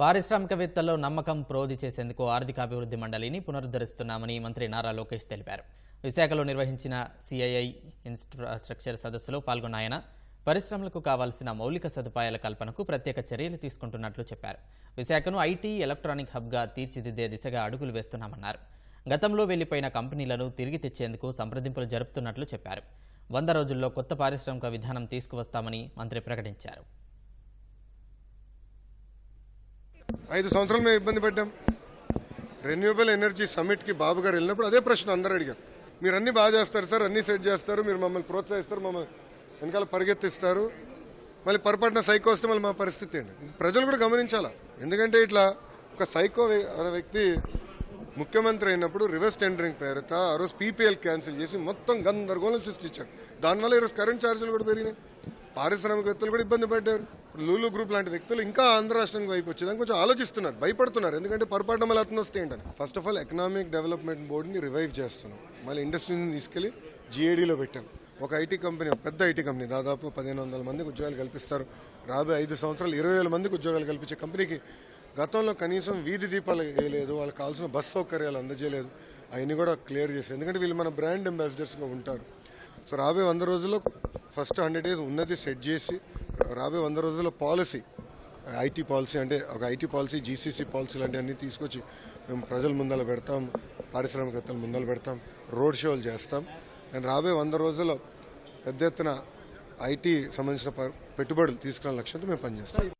పారిశ్రామికవేత్తల్లో నమ్మకం ప్రోధి చేసేందుకు ఆర్థికాభివృద్ధి మండలిని పునరుద్ధరిస్తున్నామని మంత్రి నారా లోకేష్ తెలిపారు. విశాఖలో నిర్వహించిన సిఐఐ ఇన్ఫ్రాస్ట్రక్చర్ సదస్సులో పాల్గొన్న ఆయన పరిశ్రమలకు కావాల్సిన మౌలిక సదుపాయాల కల్పనకు ప్రత్యేక చర్యలు తీసుకుంటున్నట్లు చెప్పారు. విశాఖను ఐటీ ఎలక్ట్రానిక్ హబ్గా తీర్చిదిద్దే దిశగా అడుగులు వేస్తున్నామన్నారు. గతంలో వెళ్ళిపోయిన కంపెనీలను తిరిగి తెచ్చేందుకు సంప్రదింపులు జరుపుతున్నట్లు చెప్పారు. వంద రోజుల్లో కొత్త పారిశ్రామిక విధానం తీసుకువస్తామని మంత్రి ప్రకటించారు. ఐదు సంవత్సరాలు మేము ఇబ్బంది పడ్డాం. రెన్యూబుల్ ఎనర్జీ సమ్మిట్కి బాబు గారు వెళ్ళినప్పుడు అదే ప్రశ్న అందరూ అడిగారు. మీరు అన్ని బాగా చేస్తారు సార్ అన్ని సెట్ చేస్తారు మీరు మమ్మల్ని ప్రోత్సహిస్తారు మమ్మల్ని వెనకాల పరిగెత్తిస్తారు. మళ్ళీ పొరపాటున సైకో వస్తే మళ్ళీ మా పరిస్థితి ఏంటి? ప్రజలు కూడా గమనించాలా? ఎందుకంటే ఇట్లా ఒక సైకో అనే వ్యక్తి ముఖ్యమంత్రి అయినప్పుడు రివర్స్ టెండరింగ్ పేరుతో ఆ రోజు పీపీఎల్ క్యాన్సిల్ చేసి మొత్తం గందరగోళం సృష్టించాడు. దానివల్ల ఈరోజు కరెంట్ ఛార్జీలు కూడా పెరిగినాయి. పారిశ్రామికవేత్తలు కూడా ఇబ్బంది పడ్డారు. లూలు గ్రూప్ లాంటి వ్యక్తులు ఇంకా ఆంధ్ర రాష్ట్రానికి వైపు వచ్చేదానికి కొంచెం ఆలోచిస్తున్నారు భయపడుతున్నారు. ఎందుకంటే పొరపాటు మళ్ళీ అతను వస్తే ఏంటని. First of all economic development బోర్డుని revive చేస్తున్నాం. మళ్ళీ ఇండస్ట్రీని తీసుకెళ్ళి జీఏడీలో పెట్టాం. ఒక ఐటీ కంపెనీ పెద్ద ఐటీ కంపెనీ దాదాపు పదిహేను వందల మందికి ఉద్యోగాలు కల్పిస్తారు. రాబోయే ఐదు సంవత్సరాలు ఇరవై వేల మందికి ఉద్యోగాలు కల్పించే కంపెనీకి గతంలో కనీసం వీధి దీపాలు వేయలేదు. వాళ్ళకి కావాల్సిన బస్ సౌకర్యాలు అందజేయలేదు. అవన్నీ కూడా క్లియర్ చేసి ఎందుకంటే వీళ్ళు మన బ్రాండ్ అంబాసిడర్స్గా ఉంటారు. సో రాబోయే వంద రోజుల్లో ఫస్ట్ హండ్రెడ్ డేస్ ఉన్నది సెట్ చేసి రాబోయే వంద రోజుల పాలసీ ఐటీ పాలసీ అంటే ఒక ఐటీ పాలసీ జీసీసీ పాలసీ లాంటి అన్నీ తీసుకొచ్చి మేము ప్రజల ముందర పెడతాం పారిశ్రామికవేత్తల ముందర పెడతాం రోడ్ షోలు చేస్తాం. అండ్ రాబోయే వంద రోజుల్లో పెద్ద ఎత్తున ఐటీ సంబంధించిన ప- పెట్టుబడులు తీసుకునే లక్ష్యంతో మేము పనిచేస్తాం.